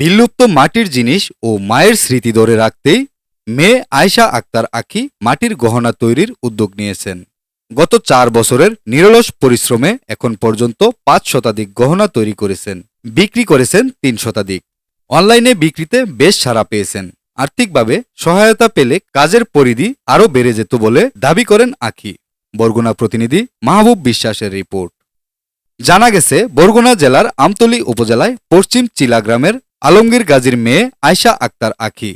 বিলুপ্ত মাটির জিনিস ও মায়ের স্মৃতি ধরে রাখতেই মেয়ে আয়শা আক্তার আখি মাটির গহনা তৈরির উদ্যোগ নিয়েছেন। গত চার বছরের নিরলস পরিশ্রমে এখন পর্যন্ত পাঁচ শতাধিক গহনা তৈরি করেছেন, বিক্রি করেছেন তিন শতাধিক। অনলাইনে বিক্রিতে বেশ সাড়া পেয়েছেন। আর্থিকভাবে সহায়তা পেলে কাজের পরিধি আরও বেড়ে যেত বলে দাবি করেন আখি। বরগুনা প্রতিনিধি মাহবুব বিশ্বাসের রিপোর্ট। জানা গেছে, বরগুনা জেলার আমতলী উপজেলায় পশ্চিম চিলা গ্রামের আলমগীর গাজীর মেয়ে আয়শা আক্তার আখি।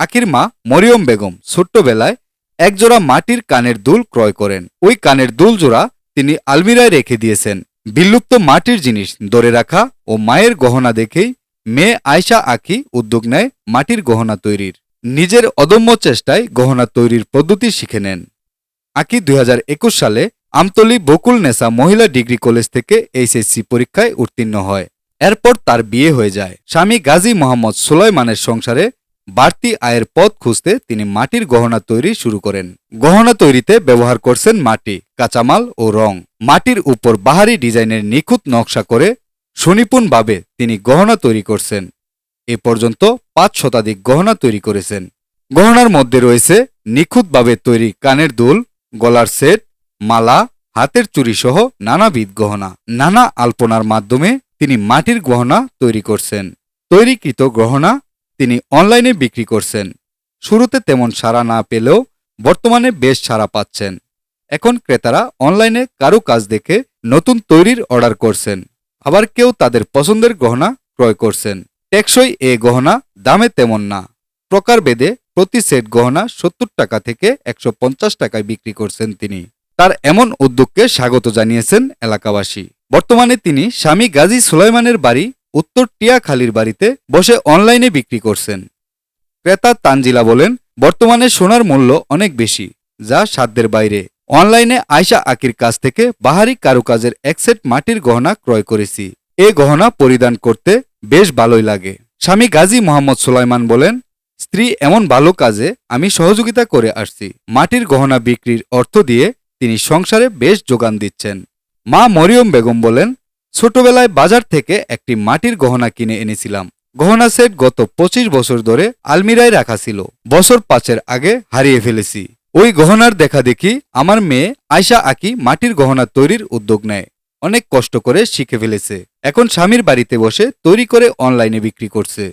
আখির মা মরিয়ম বেগম ছোট্টবেলায় একজোড়া মাটির কানের দুল ক্রয় করেন। ওই কানের দুল জোড়া তিনি আলমিরায় রেখে দিয়েছেন। বিলুপ্ত মাটির জিনিস ধরে রাখা ও মায়ের গহনা দেখেই মেয়ে আয়শা আখি উদ্যোগ নেয় মাটির গহনা তৈরির। নিজের অদম্য চেষ্টায় গহনা তৈরির পদ্ধতি শিখে নেন। আকি দুই হাজার একুশ সালে আমতলী বকুল নেসা মহিলা ডিগ্রি কলেজ থেকে এইচএসসি পরীক্ষায় উত্তীর্ণ হয়। এরপর তার বিয়ে হয়ে যায়। স্বামী গাজী মোহাম্মদ সুলাইমানের সংসারে বাড়তি আয়ের পথ খুঁজতে তিনি মাটির গহনা তৈরি শুরু করেন। গহনা তৈরিতে ব্যবহার করছেন মাটি, কাঁচামাল ও রং। মাটির উপর বাহারি ডিজাইনের নিখুঁত নকশা করে সুনিপুণভাবে তিনি গহনা তৈরি করছেন। এ পর্যন্ত পাঁচ শতাধিক গহনা তৈরি করেছেন। গহনার মধ্যে রয়েছে নিখুঁতভাবে তৈরি কানের দুল, গলার সেট, মালা, হাতের চুরি সহ নানাবিধ গহনা। নানা আলপনার মাধ্যমে তিনি মাটির গহনা তৈরি করছেন। তৈরিকৃত গহনা তিনি অনলাইনে বিক্রি করছেন। শুরুতে তেমন সাড়া না পেলেও বর্তমানে বেশ সাড়া পাচ্ছেন। এখন ক্রেতারা অনলাইনে কারও কাজ দেখে নতুন তৈরির অর্ডার করছেন। আবার কেউ তাদের পছন্দের গহনা ক্রয় করছেন। টেকসই এ গহনা দামে তেমন না। প্রকার প্রকারভেদে প্রতি সেট গহনা সত্তর টাকা থেকে একশো পঞ্চাশ টাকায় বিক্রি করছেন তিনি। তার এমন উদ্যোগকে স্বাগত জানিয়েছেন এলাকাবাসী। বর্তমানে তিনি স্বামী গাজী সুলাইমানের বাড়ি উত্তর টিয়াখালীর বাড়িতে বসে অনলাইনে বিক্রি করছেন। ক্রেতা তানজিলা বলেন, বর্তমানে সোনার মূল্য অনেক বেশি, যা সাধ্যের বাইরে। অনলাইনে আয়শা আকির কাছ থেকে বাহারি কারুকাজের এক সেট মাটির গহনা ক্রয় করেছি। এ গহনা পরিধান করতে বেশ ভালোই লাগে। স্বামী গাজী মোহাম্মদ সুলাইমান বলেন, স্ত্রী এমন ভালো কাজে আমি সহযোগিতা করে আসছি। মাটির গহনা বিক্রির অর্থ দিয়ে তিনি সংসারে বেশ যোগান দিচ্ছেন। মা মরিয়ম বেগম বলেন, ছোটবেলায় বাজার থেকে একটি মাটির গহনা কিনে এনেছিলাম। গহনা সেট গত পঁচিশ বছর ধরে আলমিরায় রাখা ছিল। বছর পাঁচের আগে হারিয়ে ফেলেছি। ওই গহনার দেখা দেখি আমার মেয়ে আয়শা আকি মাটির গহনা তৈরির উদ্যোগ নেয়। অনেক কষ্ট করে শিখে ফেলেছে। এখন স্বামীর বাড়িতে বসে তৈরি করে অনলাইনে বিক্রি করছে।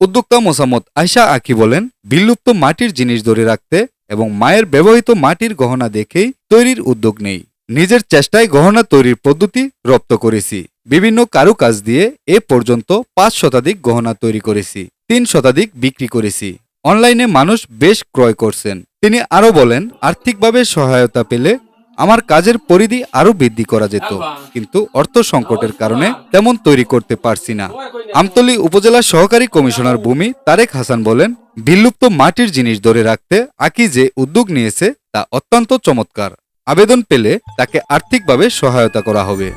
উদ্যোক্তা মোসাম্মদ আয়শা আকি বলেন, বিলুপ্ত মাটির জিনিস ধরে রাখতে এবং মায়ের ব্যবহৃত মাটির গহনা দেখেই তৈরির উদ্যোগ নেই। নিজের চেষ্টায় গহনা তৈরির পদ্ধতি রপ্ত করেছি। বিভিন্ন কারুকাজ দিয়ে এ পর্যন্ত পাঁচ শতাধিক গহনা তৈরি করেছি, তিন শতাধিক বিক্রি করেছি। অনলাইনে মানুষ বেশ ক্রয় করছেন। তিনি আরও বলেন, আর্থিকভাবে সহায়তা পেলে আমার কাজের পরিধি আরও বৃদ্ধি করা যেত, কিন্তু অর্থ সংকটের কারণে তেমন তৈরি করতে পারছি না। আমতলী উপজেলা সহকারী কমিশনার ভূমি তারেক হাসান বলেন, বিলুপ্ত মাটির জিনিস ধরে রাখতে আকি যে উদ্যোগ নিয়েছে তা অত্যন্ত চমৎকার। আবেদন পেলে তাকে আর্থিকভাবে সহায়তা করা হবে।